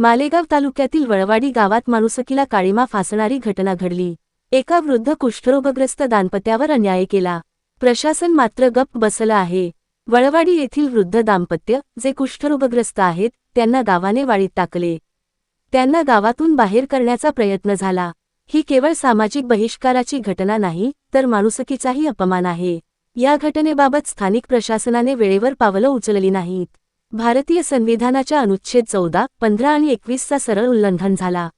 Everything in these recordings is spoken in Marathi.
मालेगाव तालुक्यातील वळवाडी गावात माणुसकीला काळीमा फासणारी घटना घडली. एका वृद्ध कुष्ठरोगग्रस्त दाम्पत्यावर अन्याय केला. प्रशासन मात्र गप्प बसलं आहे. वळवाडी येथील वृद्ध दाम्पत्य जे कुष्ठरोगग्रस्त आहेत त्यांना गावाने वाळीत टाकले. त्यांना गावातून बाहेर करण्याचा प्रयत्न झाला. ही केवळ सामाजिक बहिष्काराची घटना नाही तर माणुसकीचाही अपमान आहे. या घटनेबाबत स्थानिक प्रशासनाने वेळेवर पावलं उचलली नाहीत. भारतीय संविधानाच्या अनुच्छेद चौदा पंधरा आणि एकवीसचा सरळ उल्लंघन झाला.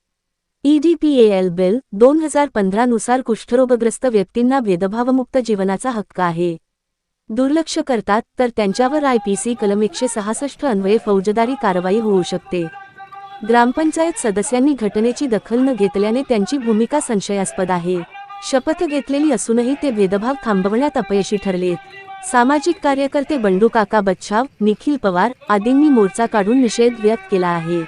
ईडीपीएल बिल दोन हजार पंधरानुसार कुष्ठरोगग्रस्त व्यक्तींना भेदभावमुक्त जीवनाचा हक्क आहे. दुर्लक्ष करतात तर त्यांच्यावर आयपीसी कलम एकशे सहासष्ट अन्वये फौजदारी कारवाई होऊ शकते. ग्रामपंचायत सदस्यांनी घटनेची दखल न घेतल्याने त्यांची भूमिका संशयास्पद आहे. शपथ घेतलेली असूनही ते भेदभाव थांबवण्यात अपयशी ठरलेत. सामाजिक कार्यकर्ते बंडू काका बच्छाव निखिल पवार आदींनी मोर्चा काढून निषेध व्यक्त केला आहे.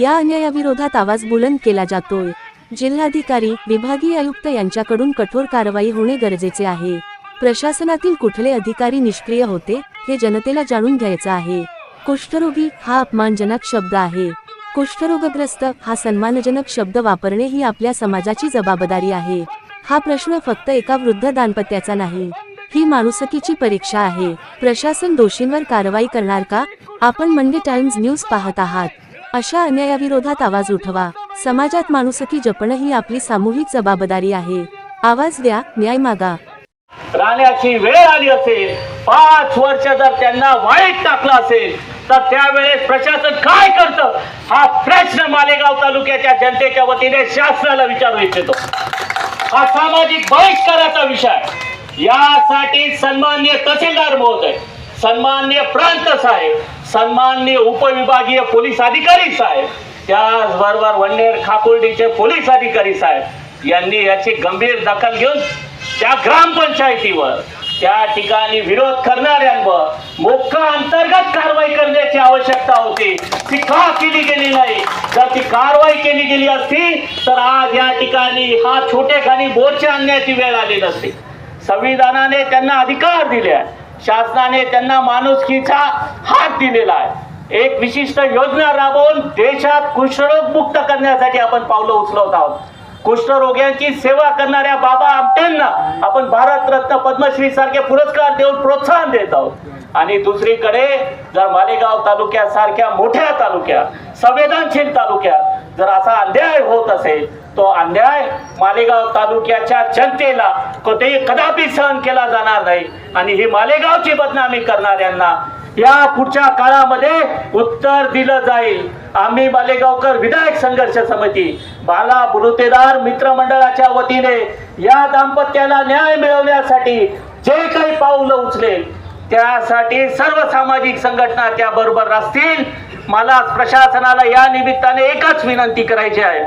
या अन्यायाविरोधात आवाज बुलंद केला जातोय. जिल्हाधिकारी विभागीय आयुक्त यांच्याकडून कठोर कारवाई होणे गरजेचे आहे. प्रशासनातील कुठले अधिकारी निष्क्रिय होते हे जनतेला जाणून घ्यायचं आहे. कुष्ठरोगी हा अपमानजनक शब्द आहे. कुष्ठरोगग्रस्त हा सन्मानजनक शब्द वापरणे ही आपल्या समाजाची जबाबदारी आहे. हा प्रश्न फक्त एका वृद्ध दाम्पत्याचा नाही. ही माणुसकीची परीक्षा आहे. प्रशासन दोषींवर कारवाई करणार का? आपण मंडे टाइम्स न्यूज पाहत आहात. अशा अन्यायाविरोधात आवाज उठवा. समाजात माणुसकी जपणं ही आपली सामूहिक जबाबदारी आहे. आवाज द्या न्याय मागा. राहण्याची वेळ आली असेल. पाच वर्ष जर त्यांना वाईट टाकलं असेल तर त्यावेळेस प्रशासन काय करतं? हा प्रश्न मालेगाव तालुक्याच्या जनतेच्या वतीने शासनाला विचारू इच्छितो. हा सामाजिक बहिष्काराचा विषय यासाठी सन्मान्य तहसीलदार महोदय सन्मान्य प्रांत साहेब सन्मान्य उपविभागीय पोलीस अधिकारी साहेब त्याचबरोबर वन्नेर खाकुर्डीचे पोलीस अधिकारी साहेब यांनी याची गंभीर दखल घेऊन त्या ग्रामपंचायतीवर त्या ठिकाणी विरोध करणाऱ्यांवर मोक्ष अंतर्गत कारवाई करण्याची आवश्यकता होती. ती का केली गेली नाही? जर ती कारवाई केली गेली असती तर आज या ठिकाणी हा छोटेखानी मोर्चे आणण्याची वेळ आली नसती. संविधानाने त्यांना अधिकार दिले आहे. शासनाने त्यांना माणुसकीचा हात दिलेला आहे. एक विशिष्ट योजना राबवून देशात कुष्ठरोग मुक्त करण्यासाठी आपण पावलं उचलवत आहोत. कुष्ठरोग्यांची सेवा करणाऱ्या बाबा आमटेंना आपण भारतरत्न पद्मश्री सारखे पुरस्कार देऊन प्रोत्साहन देत आहोत. आणि दुसरीकडे जर मालेगाव तालुक्यासारख्या मोठ्या तालुक्या संवेदनशील तालुक्यात जर असा अन्याय होत असेल तो अन्याय मालेगाव तालुक्याच्या जनतेला कुठेही कदापि सहन केला जाणार नाही. आणि ही मालेगावची बदनामी करणाऱ्यांना या पुढच्या काळामध्ये उत्तर दिलं जाईल. आम्ही मालेगावकर विधायक संघर्ष समिती बाला बुरुतेदार मित्रमंडळाच्या वतीने या दाम्पत्याला न्याय मिळवण्यासाठी जे काही पाऊलं उचलेल त्यासाठी सर्व सामाजिक संघटना त्याबरोबर असतील. मला प्रशासनाला या निमित्ताने एकच विनंती करायची आहे.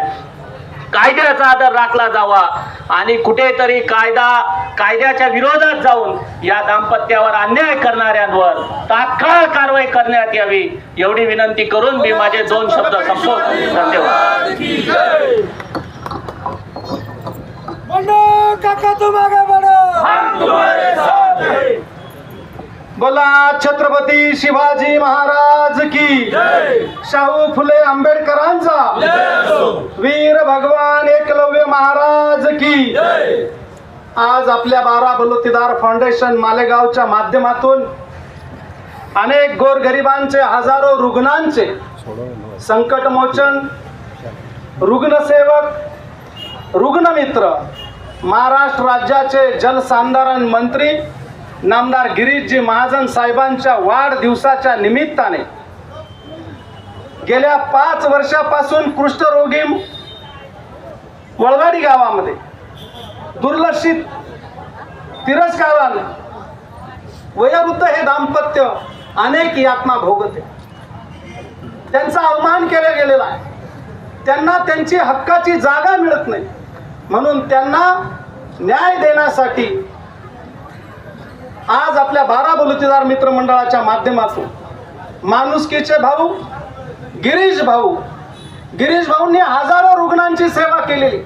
कायद्याचा आदर राखला जावा आणि कुठेतरी कायदा कायद्याच्या विरोधात जाऊन या दाम्पत्यावर अन्याय करणाऱ्यांवर तात्काळ कारवाई करण्यात यावी एवढी विनंती करून मी माझे दोन शब्द संपवतो. धन्यवाद. बोला छत्रपती शिवाजी महाराज की. शाहू फुले आंबेडकरांचा. वीर भगवान एकलव्य महाराज की. आज आपल्या बारा बलुतेदार फाउंडेशन मालेगावच्या माध्यमातून अनेक गोरगरिबांचे हजारो रुग्णांचे संकटमोचन रुग्णसेवक रुग्णमित्र महाराष्ट्र राज्याचे जलसंधारण मंत्री नामदार गिरीशजी महाजन साहेबांच्या वाढदिवसाच्या निमित्ताने गेल्या पाच वर्षापासून कुष्ठरोगी वळवाडी गावामध्ये. दुर्लक्षित तिरस्काराने वयोवृद्ध हे दाम्पत्य अनेक यातना भोगते. त्यांचा अवमान केला गेलेला आहे. त्यांना त्यांची हक्काची जागा मिळत नाही. म्हणून त्यांना न्याय देण्यासाठी आज आपल्या बारा बलुतेदार मित्रमंडळाच्या माध्यमातून माणुसकीचे भाऊ गिरीश भाऊ गिरीश भाऊंनी हजारो रुग्णांची सेवा केलेली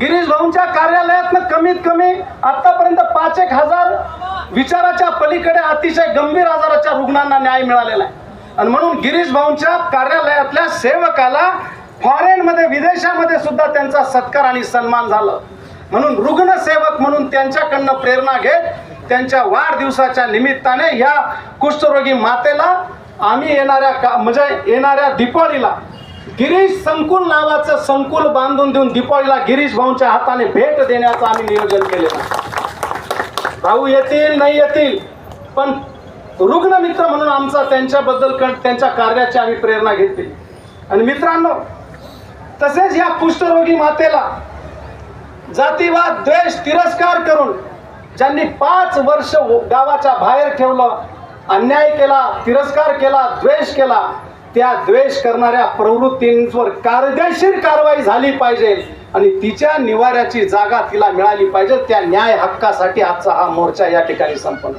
गिरीश भाऊंच्या कार्यालयातनं कमीत कमी आतापर्यंत पाच एक हजार विचाराच्या पलीकडे अतिशय गंभीर आजाराच्या रुग्णांना न्याय मिळालेला आहे. आणि म्हणून गिरीश भाऊंच्या कार्यालयातल्या सेवकाला फॉरेनमध्ये विदेशामध्ये सुद्धा त्यांचा सत्कार आणि सन्मान झाला. म्हणून रुग्णसेवक म्हणून त्यांच्याकडनं प्रेरणा घेत त्यांच्या वाढदिवसाच्या निमित्ताने या कुष्ठरोगी मातेला आम्ही येणाऱ्या का म्हणजे येणाऱ्या दीपावलीला गिरीश संकुल नावाचं संकुल बांधून देऊन दीपावलीला गिरीश भाऊंच्या हाताने भेट देण्याचं आम्ही नियोजन केलेलं भाऊ येतील नाही येतील पण रुग्ण मित्र म्हणून आमचा त्यांच्याबद्दल त्यांच्या कार्याची आम्ही प्रेरणा घेतली. आणि मित्रांनो तसेच या कुष्ठरोगी मातेला जातीवाद द्वेष तिरस्कार करून ज्यांनी पाच वर्ष गावाच्या बाहेर ठेवलं अन्याय केला तिरस्कार केला द्वेष केला त्या द्वेष करणाऱ्या प्रवृत्तींवर कायदेशीर कारवाई झाली पाहिजे आणि तिच्या निवाऱ्याची जागा तिला मिळाली पाहिजे त्या न्याय हक्कासाठी आजचा हा मोर्चा या ठिकाणी संपन्न.